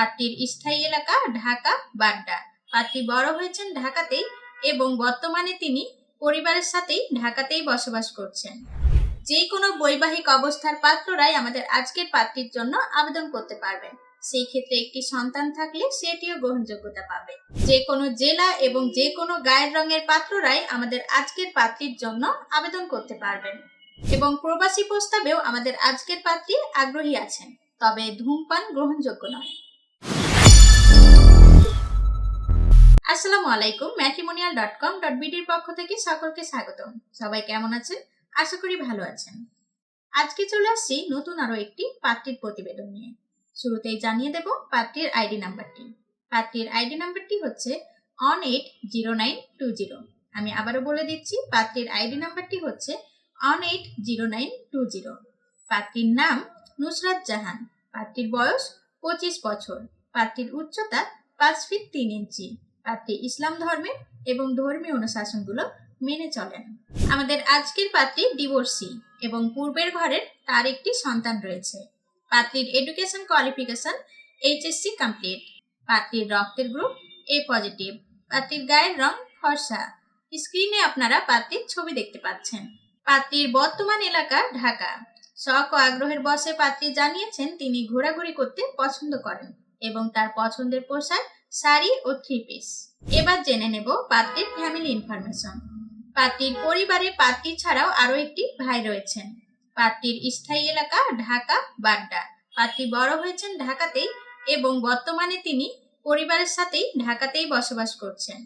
পাত্রীর স্থায়ী এলাকা ঢাকা, বাড্ডা। পাত্রী বড় হয়েছেন ঢাকাতেই এবং বর্তমানে তিনি পরিবারের সাথেই ঢাকাতেই বসবাস করছেন। যে কোনো বৈবাহিক অবস্থার পাত্ররাই আমাদের আজকের পাত্রীর জন্য আবেদন করতে পারবেন। সেই ক্ষেত্রে একটি সন্তান থাকলে সেটিও গ্রহণযোগ্যতা পাবে। যে কোনো জেলা এবং যে কোনো গায়ের রঙের পাত্ররাই আমাদের আজকের পাত্রীর জন্য আবেদন করতে পারবেন। এবং প্রবাসী প্রস্তাবেও আমাদের আজকের পাত্রী আগ্রহী আছেন, তবে ধূমপান গ্রহণযোগ্য নয়। আসসালামু আলাইকুম ম্যাট্রিমোনিয়াল ডট কম ডট বিডির পক্ষ থেকে সকলকে স্বাগতম। সবাই কেমন আছেন? আশা করি ভালো আছেন। আজকে চলে আসছি নতুন আরও একটি পাত্রীর প্রতিবেদন নিয়ে। শুরুতেই জানিয়ে দেব পাত্রীর আইডি নাম্বারটি। পাত্রীর আইডি নাম্বারটি হচ্ছে one eight zero nine two zero আমি আবারও বলে দিচ্ছি, পাত্রীর আইডি নাম্বারটি হচ্ছে one eight zero nine two zero পাত্রীর নাম নুসরাত জাহান। পাত্রীর বয়স পঁচিশ বছর। পাত্রীর উচ্চতা পাঁচ ফিট তিন ইঞ্চি। পাত্রী ইসলাম ধর্মের এবং ধর্মীয় অনুশাসনগুলো মেনে চলেন। আমাদের আজকের পাত্রী ডিভোর্সি এবং পূর্বের ঘরের তার একটি সন্তান রয়েছে। পাত্রীর এডুকেশন কোয়ালিফিকেশন এইচএসসি কমপ্লিট। পাত্রীর রক্তের গ্রুপ এ পজিটিভ। পাত্রীর গায়ের রং ফর্সা। স্ক্রিনে আপনারা পাত্রীর ছবি দেখতে পাচ্ছেন। পাত্রীর বর্তমান এলাকা ঢাকা। শখ ও আগ্রহের বসে পাত্রী জানিয়েছেন তিনি ঘোরাঘুরি করতে পছন্দ করেন এবং তার পছন্দের পোশাক শাড়ি ও থ্রি পিস এবার জেনে নেব পাত্রীর ফ্যামিলি ইনফরমেশন পাত্রীর পরিবারে পাত্রী ছাড়াও আরও একটি ভাই রয়েছেন। পাত্রীর স্থায়ী এলাকা ঢাকা, বাড্ডা। পাত্রী বড় হয়েছেন ঢাকাতেই এবং বর্তমানে তিনি পরিবারের সাথেই ঢাকাতেই বসবাস করছেন।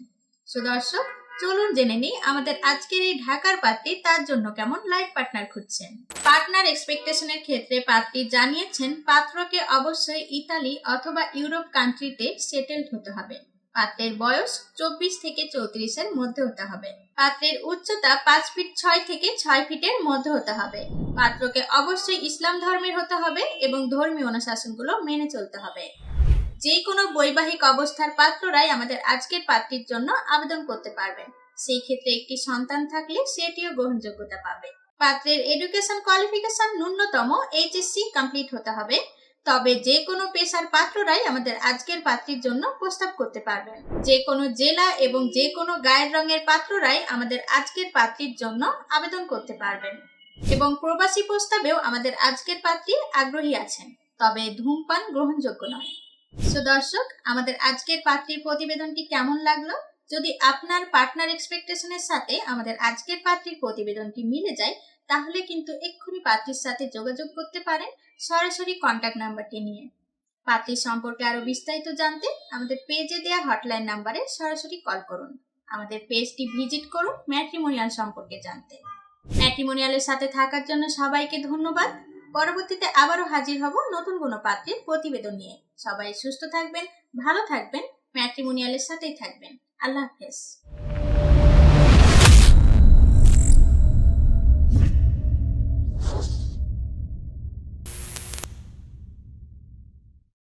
সুদর্শক চলুন জেনে নিই আমাদের আজকের এই ঢাকার পাত্রী তার জন্য কেমন লাইফ পার্টনার খুঁজছেন। পার্টনার এক্সপেকটেশনের ক্ষেত্রে পাত্রী জানিয়েছেন, পাত্রকে অবশ্যই ইতালি অথবা ইউরোপ কান্ট্রিতে সেটেলড হতে হবে। পাত্রের বয়স চব্বিশ থেকে চৌত্রিশের মধ্যে হতে হবে। পাত্রের উচ্চতা পাঁচ ফিট ছয় থেকে ছয় ফিটের মধ্যে হতে হবে। পাত্রকে অবশ্যই ইসলাম ধর্মের হতে হবে এবং ধর্মীয় অনুশাসনগুলো মেনে চলতে হবে। যে কোনো বৈবাহিক অবস্থার পাত্ররাই আমাদের আজকের পাত্রীর জন্য আবেদন করতে পারবেন সেই ক্ষেত্রে একটি সন্তান থাকলে সেটিও গ্রহণযোগ্যতা পাবে। পাত্রের এডুকেশন কোয়ালিফিকেশন ন্যূনতম এইচএসসি কমপ্লিট হতে হবে। তবে যে কোনো পেশার পাত্ররাই আমাদের আজকের পাত্রীর জন্য প্রস্তাব করতে পারবেন যে কোনো জেলা এবং যে কোনো গায়ের রঙের পাত্ররাই আমাদের আজকের পাত্রীর জন্য আবেদন করতে পারবেন এবং প্রবাসী প্রস্তাবেও আমাদের আজকের পাত্রী আগ্রহী আছেন। তবে ধূমপান গ্রহণযোগ্য নয়। সো দর্শক, আমাদের আজকের পাত্রীর প্রতিবেদনটি কেমন লাগল? যদি আপনার পার্টনার এক্সপেকটেশনের সাথে আমাদের আজকের পাত্রীর প্রতিবেদনটি মিলে যায়, তাহলে কিন্তু এক্ষুনি পাত্রীর সাথে যোগাযোগ করতে পারেন সরাসরি কন্ট্যাক্ট নাম্বারটি নিয়ে। পাত্রীর সম্পর্কে আরও বিস্তারিত জানতে আমাদের পেজে দেওয়া হটলাইন নাম্বারে সরাসরি কল করুন। আমাদের পেজটি ভিজিট করুন ম্যাট্রিমোনিয়াল সম্পর্কে জানতে। ম্যাট্রিমোনিয়ালের সাথে থাকার জন্য সবাইকে ধন্যবাদ। পরবর্তীতে আবারও হাজির হব নতুন কোনো পাত্রের প্রতিবেদন নিয়ে। সবাই সুস্থ থাকবেন, ভালো থাকবেন, ম্যাট্রিমোনিয়ালের সাথেই থাকবেন। আল্লাহ হাফেজ।